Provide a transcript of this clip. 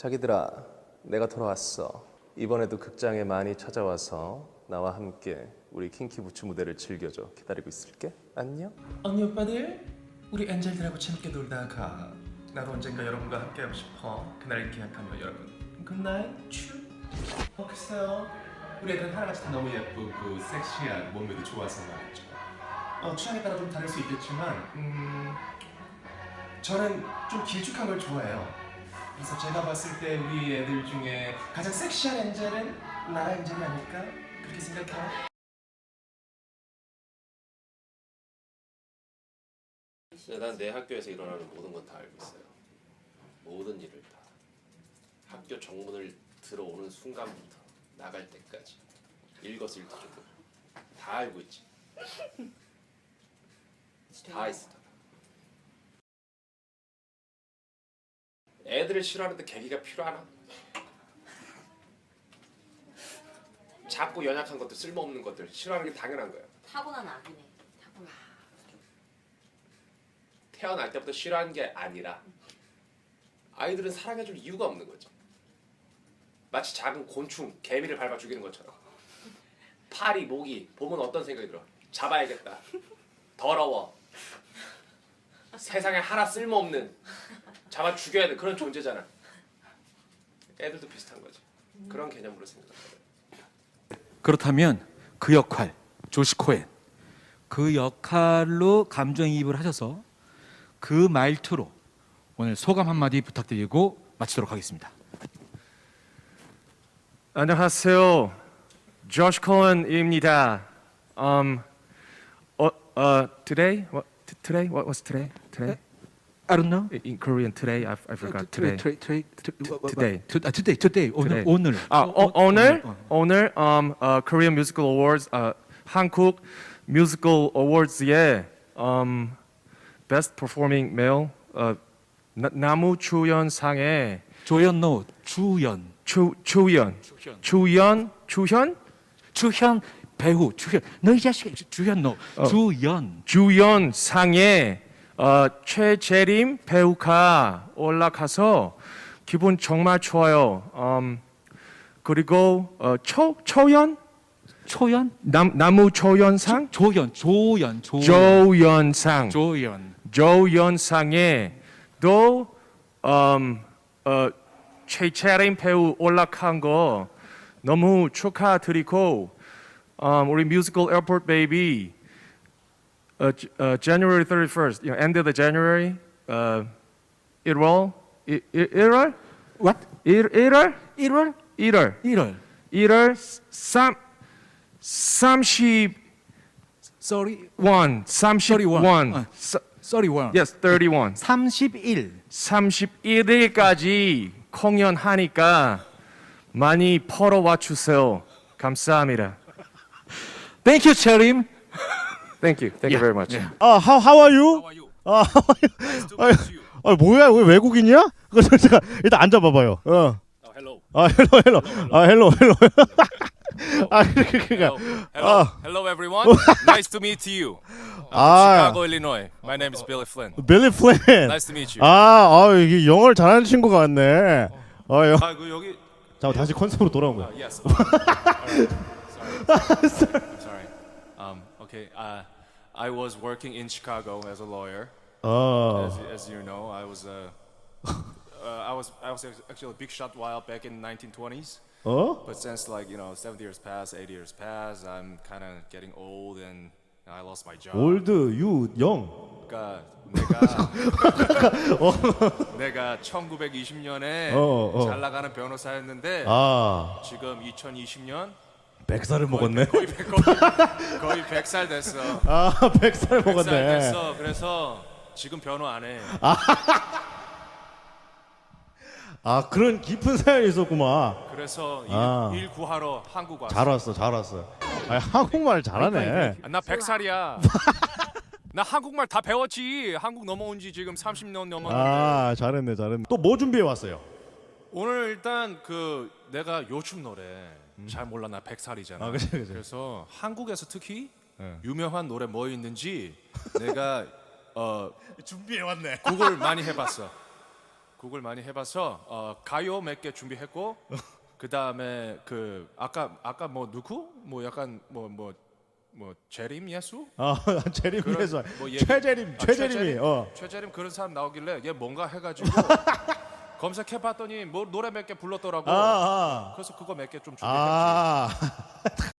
자기들아, 내가 돌아왔어. 이번에도 극장에 많이 찾아와서 나와 함께 우리 킹키 부츠 무대를 즐겨줘. 기다리고 있을게. 안녕. 언니 오빠들 우리 엔젤들하고 재밌게 놀다 가 나도 언젠가 여러분과 함께하고 싶어 그날을 기약하며 여러분 굿나잇 츄 어, 글쎄요 우리 애들은 하나같이 다 너무 예쁘고 섹시한 몸매도 좋아서 말이죠 어, 취향에 따라 좀 다를 수 있겠지만 음, 저는 좀 길쭉한 걸 좋아해요 그래서 제가 봤을 때 우리 애들 중에 가장 섹시한 엔젤은 나라 엔젤이 아닐까 그렇게 생각해요 난 내 학교에서 일어나는 모든 건 다 알고 있어요. 모든 일을 다. 학교 정문을 들어오는 순간부터 나갈 때까지 일거수일투족을 다 알고 있지. 다 있어. 애들을 싫어하는데 계기가 필요하나? 작고 연약한 것들 쓸모없는 것들 싫어하는 게 당연한 거야. 타고난 악이네. 타고난. 태어날 때부터 싫어하는 게 아니라 아이들은 사랑해줄 이유가 없는 거죠. 마치 작은 곤충, 개미를 밟아 죽이는 것처럼 파리, 모기 보면 어떤 생각이 들어? 잡아야겠다. 더러워. 세상에 하나 쓸모없는 잡아 죽여야 돼 그런 존재잖아. 애들도 비슷한 거지. 그런 개념으로 생각합니다. 그렇다면 그 역할 조시 코엔 그 역할로 감정이입을 하셔서 그 말투로 오늘 소감 한마디 부탁드리고 마치도록 하겠습니다. 안녕하세요. 조시 코언입니다. Um, uh, uh, today, what, today, what was today? Today, I don't know. in Korean, today, I, I forgot. Today. today, today. 아, today, today. 오늘 Today. 오늘. 아, 어, 어, 오늘, 어. 오늘, um, uh, Korean Musical Awards, uh, 한국 Musical Awards의 um, Best Performing Male, uh, 나, 나무 주연상에 조연노 주연. 주 주연, 주연, 주현, 주현 배우 주현. 너이 자식 주현노 어. 주연. 주연상에 어, 최재림 배우가 올라가서 기분 정말 좋아요. 음, 그리고 어, 초 초연? 초연? 남 나무 초연상? 조연 조연 조연. 조연상. 조연. 조연상에 또 음, 어, 최채림 배우 올라간 거 너무 축하드리고 음, 우리 뮤지컬 에어포트 베이비 January 31st, you know, end of the January, 어, 1월, 1, 1월, What? 1, 1월, 1월 1월, 1월. 1월 3, 31, Sorry. 31, 31. 어. 사- 31. yes, 31. 31. 31일까지 공연하니까 많이 벌어와 주세요. 감사합니다. Thank you, 채림. Thank you. Thank you very much. 아, how, how are you? 아, how are you? 아, 아, 뭐야? 왜 외국인이야? 저- 잠깐 일단 앉아 봐봐요. 어. hello. 아, 헬로 헬로. 아, 헬로 헬로. 아, 그러니까. Hello, 아. hello everyone. nice to meet you. I'm from 아. Chicago, Illinois. My name is Billy Flynn. 빌리 플랜. Nice to meet you. 아, 아, 이게 영어를 잘하는 친구가 왔네. 어, 영. 아, 그 여기 자, 다시 컨셉으로 돌아온 거야. yes. Um, alright. Sorry. I'm sorry. Um, okay. Uh, I was working in Chicago as a lawyer. 어. As, as you know, I was uh, uh, I was I was actually a big shot while back in 1920s. 어? But since like you know, 70 years passed, 80 years passed, I'm kind of getting old and I lost my job. 올드 유 영. 그러니까 내가 내가 1920년에 어, 어. 잘 나가는 변호사였는데 아, 지금 2020년 백살을 먹었네. 거의 100, 거의, 거의 100살 됐어. 아, 백살 100살 먹었네. 됐어. 그래서 지금 변호 안 해. 아, 그런 깊은 사연이 있었구만. 그래서 일, 아. 일 구하러 한국 왔어. 잘 왔어, 잘 왔어. 아, 한국말 잘하네. 아, 나 100살이야. 나 한국말 다 배웠지. 한국 넘어온 지 지금 30년 넘었는데. 아, 잘했네, 잘했네. 또 뭐 준비해 왔어요? 오늘 일단 그 내가 요즘 노래 잘 몰라 나 100살이잖아. 아, 그치, 그치. 그래서 한국에서 특히 네. 유명한 노래 뭐 있는지 내가 어 준비해 왔네. 구글 많이 해봤어. 곡을 많이 해봐서 어, 가요 몇 개 준비했고 그 다음에 그 아까 아까 뭐 누구 뭐 약간 뭐 뭐 뭐 재림 예수 아 재림이 그런 해서 뭐 얘기- 최재림 아, 최재림이 최재림? 어. 최재림 그런 사람 나오길래 얘 뭔가 해가지고 검색해봤더니 뭐 노래 몇 개 불렀더라고. 아, 아. 그래서 그거 몇 개 좀 준비했지. 아